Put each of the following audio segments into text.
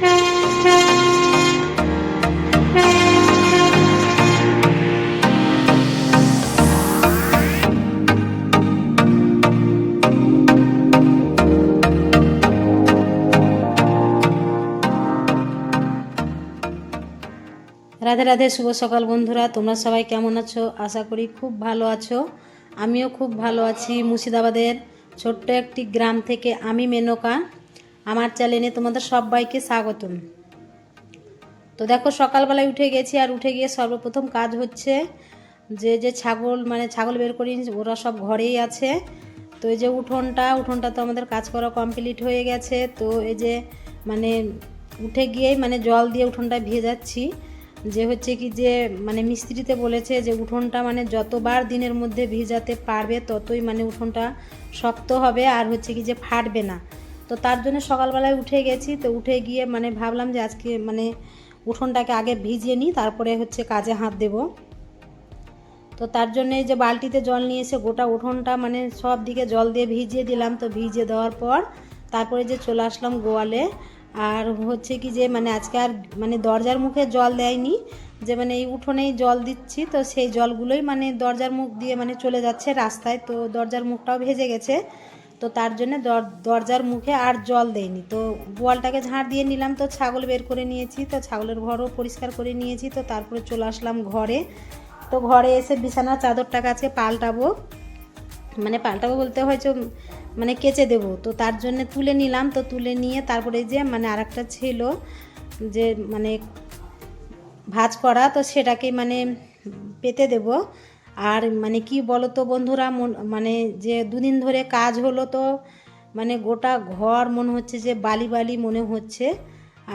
রাধে রাধে, শুভ সকাল বন্ধুরা। তোমরা সবাই কেমন আছো? আশা করি খুব ভালো আছো। আমিও খুব ভালো আছি মুর্শিদাবাদের ছোট্ট একটি গ্রাম থেকে আমি মেনকা। আমার চ্যানেলে তোমাদের সবাইকে স্বাগতম। তো দেখো, সকালবেলায় উঠে গেছি আর উঠে গিয়ে সর্বপ্রথম কাজ হচ্ছে যে যে ছাগল মানে ছাগল বের করি, ওরা সব ঘরেই আছে। তো এই যে উঠোনটা উঠোনটা তো আমাদের কাজ করা কমপ্লিট হয়ে গেছে। তো এই যে মানে উঠে গিয়েই মানে জল দিয়ে উঠোনটা ভেজাচ্ছি। যে হচ্ছে কি যে মানে মিস্ত্রিতে বলেছে যে, উঠোনটা মানে যতবার দিনের মধ্যে ভিজাতে পারবে, ততই মানে উঠোনটা শক্ত হবে আর হচ্ছে কি যে ফাটবে না। তো তার জন্য সকালবেলায় উঠে গেছি। তো উঠে গিয়ে মানে ভাবলাম যে আজকে মানে উঠোনটাকে আগে ভিজিয়ে নিই, তারপরে হচ্ছে কাজে হাত দেব। তো তার জন্য যে বালতিতে জল নিয়ে এসে গোটা উঠোনটা মানে সব দিকে জল দিয়ে ভিজিয়ে দিলাম। তো ভিজিয়ে দেওয়ার পর তারপরে যে চলে আসলাম গোয়ালে। আর হচ্ছে কি যে মানে আজকে আর মানে দরজার মুখে জল দেয়নি, যে মানে এই উঠোনেই জল দিচ্ছি। তো সেই জলগুলোই মানে দরজার মুখ দিয়ে মানে চলে যাচ্ছে রাস্তায়। তো দরজার মুখটাও ভেজে গেছে। তো তার জন্য দরজার মুখে আর জল দেয়নি। তো গোয়ালটাকে ঝাড় দিয়ে নিলাম, তো ছাগল বের করে নিয়েছি, তো ছাগলের ঘরও পরিষ্কার করে নিয়েছি, তো তারপরে চলে আসলাম ঘরে। তো ঘরে এসে বিছানার চাদরটাকে আজকে পাল্টাবো মানে পাল্টাবো বলতে হয়তো মানে কেচে দেব। তো তার জন্য তুলে নিলাম, তো তুলে নিয়ে তারপরে যে মানে আর একটা ছিল যে মানে ভাজ করা, তো সেটাকে মানে পেতে দেব। আর মানে কি বলো তো বন্ধুরা মানে যে দুদিন ধরে কাজ হলো তো মানে গোটা ঘর মনে হচ্ছে যে বালি বালি মনে হচ্ছে।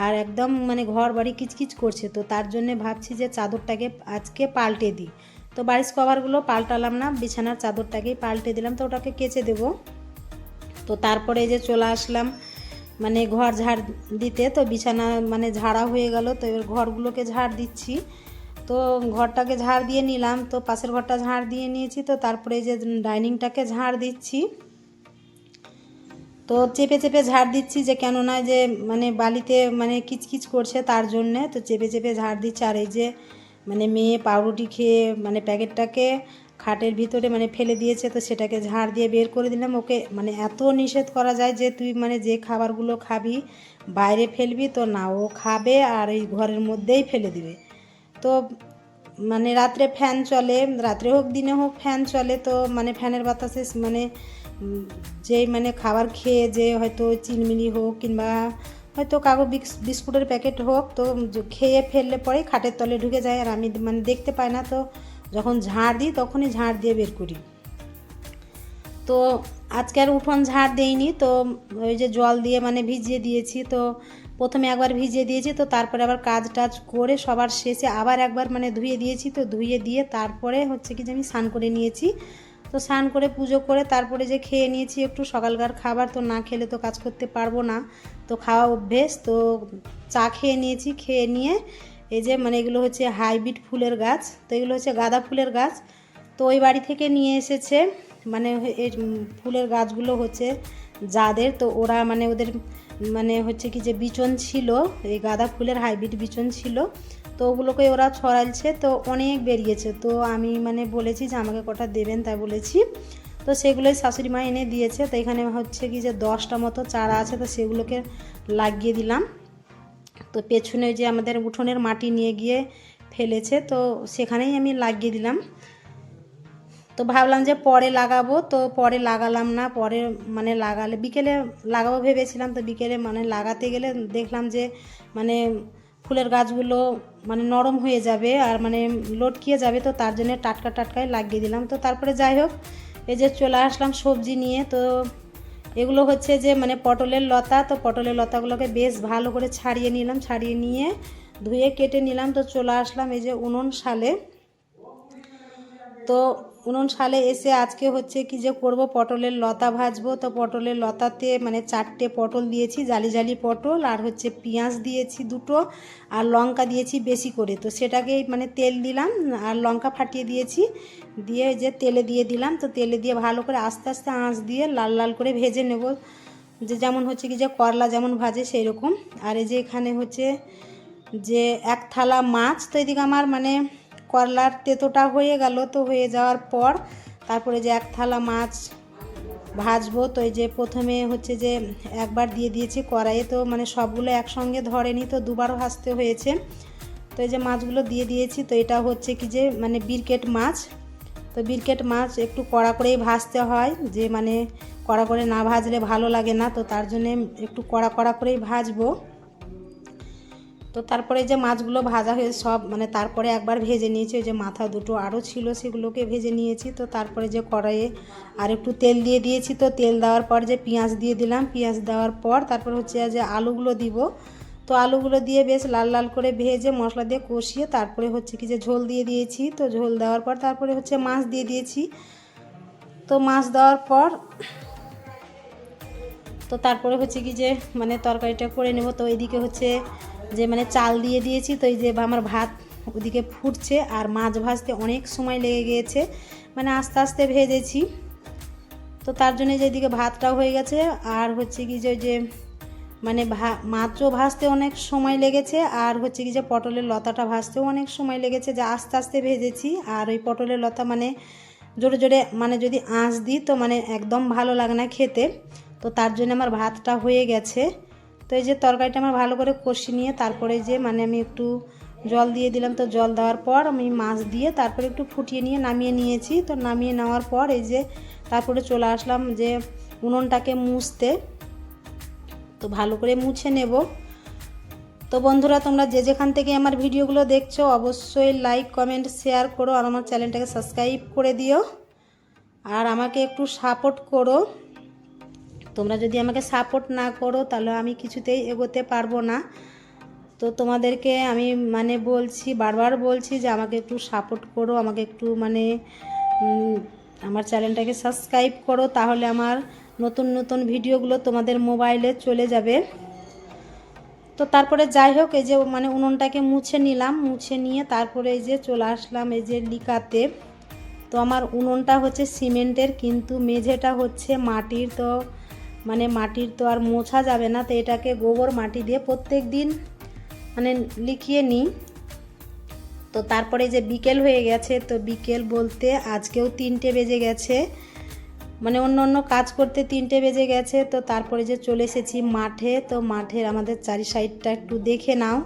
আর একদম মানে ঘর বাড়ি কিচকিচ করছে তো, তার জন্য ভাবছি যে চাদরটাকে আজকে পাল্টে দিই। তো বাড়ির কভারগুলো পাল্টালাম না, বিছানার চাদরটাকেই পাল্টে দিলাম তো ওটাকে কেচে দেবো। তো তারপরে যে চলে আসলাম মানে ঘর ঝাড় দিতে, তো বিছানা মানে ঝাড়া হয়ে গেল, তো এবার ঘরগুলোকে ঝাড় দিচ্ছি। তো ঘরটাকে ঝাড় দিয়ে নিলাম, তো পাশের ঘরটা ঝাড় দিয়ে নিয়েছি, তো তারপরে যে ডাইনিংটাকে ঝাড় দিচ্ছি। তো চেপে চেপে ঝাড় দিচ্ছি যে কেননা যে মানে বালিতে মানে কিচকিচ করছে তার জন্যে, তো চেপে চেপে ঝাড় দিচ্ছি। আর এই যে মানে মেয়ে পাউরুটি খেয়ে মানে প্যাকেটটাকে খাটের ভিতরে মানে ফেলে দিয়েছে, তো সেটাকে ঝাড় দিয়ে বের করে দিলাম। ওকে মানে এত নিষেধ করা যায় যে তুই মানে যে খাবারগুলো খাবি বাইরে ফেলবি, তো না, ও খাবে আর এই ঘরের মধ্যেই ফেলে দিবে। তো মানে রাত্রে ফ্যান চলে, রাত্রে হোক, দিনে হোক ফ্যান চলে তো মানে ফ্যানের বাতাসে মানে যেই মানে খাবার খেয়ে যে হয়তো চিনমিনি হোক কিংবা হয়তো কাগজ বিস্কুটের প্যাকেট হোক তো খেয়ে ফেললে পরেই খাটের তলে ঢুকে যায়। আর আমি মানে দেখতে পাই না তো যখন ঝাড় দিই তখনই ঝাড় দিয়ে বের করি। তো আজকে আর উঠোন ঝাড় দেইনি তো ওই যে জল দিয়ে মানে ভিজিয়ে দিয়েছি তো প্রথমে একবার ভিজিয়ে দিয়েছি, তো তারপরে আবার কাজ টাজ করে সবার শেষে আবার একবার মানে ধুয়ে দিয়েছি, তো ধুয়ে দিয়ে তারপরে হচ্ছে কি যে আমি স্নান করে নিয়েছি। তো স্নান করে পুজো করে তারপরে যে খেয়ে নিয়েছি একটু সকালকার খাবার, তো না খেলে তো কাজ করতে পারব না। তো খাওয়া অভ্যেস, তো চা খেয়ে নিয়েছি, খেয়ে নিয়ে এই যে মানে এগুলো হচ্ছে হাইব্রিড ফুলের গাছ, তো এগুলো হচ্ছে গাঁদা ফুলের গাছ। তো ওই বাড়ি থেকে নিয়ে এসেছে মানে ফুলের গাছগুলো হচ্ছে যাদের, তো ওরা মানে ওদের মানে হচ্ছে কি যে বিচন ছিল, এই গাঁদা ফুলের হাইব্রিড বিচন ছিল, তো ওগুলোকে ওরা ছড়ালছে তো অনেক বেরিয়েছে। তো আমি মানে বলেছি যে আমাকে কটা দেবেন তাই বলেছি। তো সেগুলোই শাশুড়ি মা এনে দিয়েছে, তো এখানে হচ্ছে কি যে দশটা মতো চারা আছে, তো সেগুলোকে লাগিয়ে দিলাম। তো পেছনে যে আমাদের উঠোনের মাটি নিয়ে গিয়ে ফেলেছে, তো সেখানেই আমি লাগিয়ে দিলাম। তো ভাবলাম যে পরে লাগাবো, তো পরে লাগালাম না, পরে মানে লাগালে, বিকেলে লাগাবো ভেবেছিলাম, তো বিকেলে মানে লাগাতে গেলে দেখলাম যে মানে ফুলের গাছগুলো মানে নরম হয়ে যাবে আর মানে লটকিয়ে যাবে, তো তার জন্য টাটকা টাটকায় লাগিয়ে দিলাম। তো তারপরে যাই হোক, এই যে চলে আসলাম সবজি নিয়ে, তো এগুলো হচ্ছে যে মানে পটলের লতা, তো পটলের লতাগুলোকে বেশ ভালো করে ছাড়িয়ে নিলাম, ছাড়িয়ে নিয়ে ধুয়ে কেটে নিলাম, তো চলে আসলাম এই যে উনুন সালে তো উনুন সালে এসে আজকে হচ্ছে কি যে করব? পটলের লতা ভাজবো। তো পটলের লতাতে মানে চারটে পটল দিয়েছি, জালি জালি পটল, আর হচ্ছে পেঁয়াজ দিয়েছি দুটো, আর লঙ্কা দিয়েছি বেশি করে। তো সেটাকে মানে তেল দিলাম, আর লঙ্কা ফাটিয়ে দিয়েছি। দিয়ে যে তেলে দিয়ে দিলাম। তো তেলে দিয়ে ভালো করে আস্তে আস্তে আঁচ দিয়ে লাল লাল করে ভেজে নেব। যে যেমন হচ্ছে কি যে করলা যেমন ভাজে সেই রকম আর এই যে এখানে হচ্ছে যে এক থালা মাছ। তো এদিকে আমার মানে করলার তেতোটা হয়ে গেল তো হয়ে যাওয়ার পর তারপরে যে এক থালা মাছ ভাজবো, তো এই যে প্রথমে হচ্ছে যে একবার দিয়ে দিয়েছি কড়াইয়ে, তো মানে সবগুলো একসঙ্গে ধরেনি তো দুবার ভাজতে হয়েছে। তো এই যে মাছগুলো দিয়ে দিয়েছি, তো এটা হচ্ছে কি যে মানে বিরকেট মাছ। তো বিরকেট মাছ একটু কড়া করেই ভাজতে হয়, যে মানে কড়া করে না ভাজলে ভালো লাগে না, তো তার জন্যে একটু কড়া কড়া করেই ভাজবো। তো তারপরে যে মাছগুলো ভাজা হয়ে সব মানে তারপরে একবার ভেজে নিয়েছি, ওই যে মাথা দুটো আরও ছিল সেগুলোকে ভেজে নিয়েছি, তো তারপরে যে কড়াইয়ে আর একটু তেল দিয়ে দিয়েছি, তো তেল দেওয়ার পর যে পেঁয়াজ দিয়ে দিলাম, পেঁয়াজ দেওয়ার পর তারপর হচ্ছে যে আলুগুলো দিব, তো আলুগুলো দিয়ে বেশ লাল লাল করে ভেজে মশলা দিয়ে কষিয়ে তারপরে হচ্ছে কি যে ঝোল দিয়ে দিয়েছি, তো ঝোল দেওয়ার পর তারপরে হচ্ছে মাছ দিয়ে দিয়েছি, তো মাছ দেওয়ার পর, তো তারপরে হচ্ছে কি যে মানে তরকারিটা করে নেব, তো এদিকে হচ্ছে যে মানে চাল দিয়ে দিয়েছি, তো এই যে আমার ভাত ওদিকে ফুটছে আর মাছ ভাজতে অনেক সময় লেগে গিয়েছে। মানে আস্তে আস্তে ভেজেছি। তো তার জন্য যে এদিকে ভাতটাও হয়ে গেছে আর হচ্ছে কি যে যে মানে ভা, মাছও ভাজতে অনেক সময় লেগেছে আর হচ্ছে কি যে পটলের লতাটা ভাজতেও অনেক সময় লেগেছে, যে আস্তে আস্তে ভেজেছি। আর ওই পটলের লতা মানে জোরে জোরে মানে যদি আঁচ দিই তো মানে একদম ভালো লাগে না খেতে। তো তার জন্য আমার ভাতটা হয়ে গেছে। তো এই যে তরকারিটা আমার ভালো করে কষি নিয়ে তারপরে যে মানে আমি একটু জল দিয়ে দিলাম, তো জল দেওয়ার পর আমি মাছ দিয়ে তারপরে একটু ফুটিয়ে নিয়ে নামিয়ে নিয়েছি। তো নামিয়ে নেওয়ার পর এই যে তারপরে চলে আসলাম যে উনুনটাকে মুছতে। তো ভালো করে মুছে নেব। তো বন্ধুরা, তোমরা যে যেখান থেকে আমার ভিডিওগুলো দেখছ, অবশ্যই লাইক কমেন্ট শেয়ার করো আর আমার চ্যানেলটাকে সাবস্ক্রাইব করে দিও। আর আমাকে একটু সাপোর্ট করো। তোমরা যদি আমাকে সাপোর্ট না করো, তাহলে আমি কিছুতেই এগোতে পারব না। তো তোমাদেরকে আমি মানে বলছি, বারবার বলছি যে আমাকে একটু সাপোর্ট করো, আমাকে একটু মানে আমার চ্যানেলটাকে সাবস্ক্রাইব করো, তাহলে আমার নতুন নতুন ভিডিওগুলো তোমাদের মোবাইলে চলে যাবে। তো তারপরে যাই হোক, এই যে মানে উনুনটাকে মুছে নিলাম, মুছে নিয়ে তারপরে এই যে চলে আসলাম এই যে লিকাতে। তো আমার উনুনটা হচ্ছে সিমেন্টের, কিন্তু মেঝেটা হচ্ছে মাটির, তো মানে মাটির তো আর মোছা যাবে না, তো এটাকে গোবর মাটি দিয়ে প্রত্যেক দিন মানে লিখিয়ে নিই। তো তারপরে যে বিকেল হয়ে গেছে, তো বিকেল বলতে আজকেও তিনটে বেজে গেছে। মানে অন্য অন্য কাজ করতে তিনটে বেজে গেছে, তো তারপরে যে চলে এসেছি মাঠে, তো মাঠের আমাদের চারি সাইডটা একটু দেখে নাও।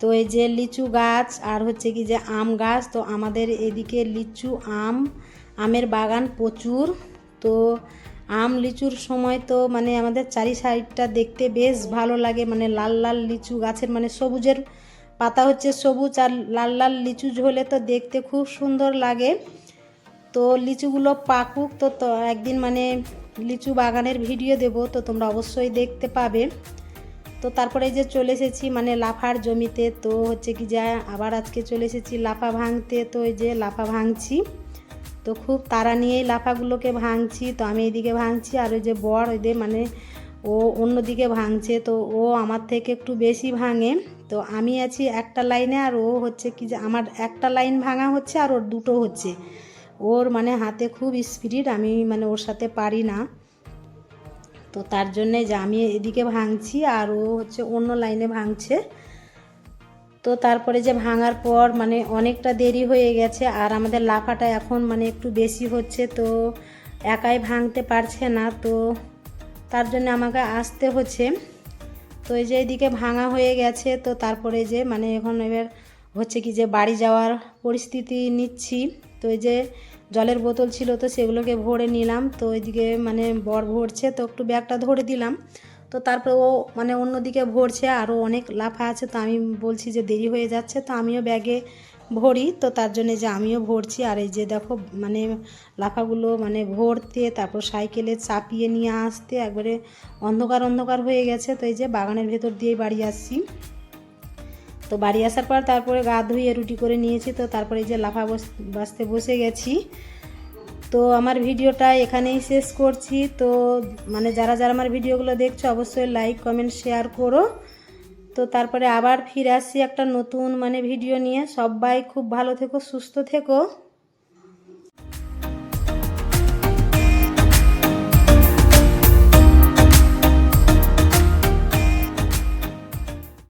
তো এই যে লিচু গাছ, আর হচ্ছে কি যে আম গাছ, তো আমাদের এদিকে লিচু, আম, আমের বাগান প্রচুর। তো আম লিচুর সময় তো মানে আমাদের চারি সাইডটা দেখতে বেশ ভালো লাগে মানে লাল লাল লিচু গাছের মানে সবুজের পাতা হচ্ছে সবুজ আর লাল লাল লিচু ঝোলে তো দেখতে খুব সুন্দর লাগে। তো লিচুগুলো পাকুক, তো তো একদিন মানে লিচু বাগানের ভিডিও দেব, তো তোমরা অবশ্যই দেখতে পাবে। তো তারপরে যে চলে এসেছি মানে লাফার জমিতে, তো হচ্ছে কি যা আবার আজকে চলে এসেছি লাফা ভাঙতে, তো ওই যে লাফা ভাঙছি। তো খুব তারা নিয়েই লাফাগুলোকে ভাঙছি, তো আমি এদিকে ভাঙছি আর ওই যে বর ওইদের মানে ও অন্যদিকে ভাঙছে, তো ও আমার থেকে একটু বেশি ভাঙে। তো আমি আছি একটা লাইনে আর ও হচ্ছে কি যে আমার একটা লাইন ভাঙা হচ্ছে আর ওর দুটো হচ্ছে। ওর মানে হাতে খুব স্পিরিট আমি মানে ওর সাথে পারি না। তো তার জন্যে যে আমি এদিকে ভাঙছি আর ও হচ্ছে অন্য লাইনে ভাঙছে। তো তারপরে যে ভাঙার পর মানে অনেকটা দেরি হয়ে গেছে আর আমাদের লাফাটা এখন মানে একটু বেশি হচ্ছে, তো একাই ভাঙতে পারছে না, তো তার জন্য আমাকে আসতে হচ্ছে। তো এই যে এদিকে ভাঙা হয়ে গেছে, তো তারপরে যে মানে এখন এবার হচ্ছে কি যে বাড়ি যাওয়ার পরিস্থিতি নিচ্ছি। তো এই যে জলের বোতল ছিল, তো সেগুলোকে ভরে নিলাম, তো এদিকে মানে বর ভরছে, তো একটু ব্যাগটা ধরে দিলাম। তো তারপরে ও মানে অন্যদিকে ভরছে আরও অনেক লাফা আছে, তো আমি বলছি যে দেরি হয়ে যাচ্ছে, তো আমিও ব্যাগে ভরি, তো তার জন্যে যে আমিও ভরছি। আর এই যে দেখো মানে লাফাগুলো মানে ভরতে, তারপর সাইকেলে চাপিয়ে নিয়ে আসতে, একবারে অন্ধকার অন্ধকার হয়ে গেছে, তো এই যে বাগানের ভেতর দিয়েই বাড়ি আসছি। তো বাড়ি আসার পর তারপরে গা ধুয়ে রুটি করে নিয়েছি, তো তারপরে এই যে লাফা বাসতে বসে গেছি। তো আমার ভিডিওটা এখানেই শেষ করছি। তো মানে যারা যারা আমার ভিডিওগুলো দেখছ, অবশ্যই লাইক কমেন্ট শেয়ার করো। তো তারপরে আবার ফিরে আসি একটা নতুন মানে ভিডিও নিয়ে। সবাই খুব ভালো থেকো, সুস্থ থেকো।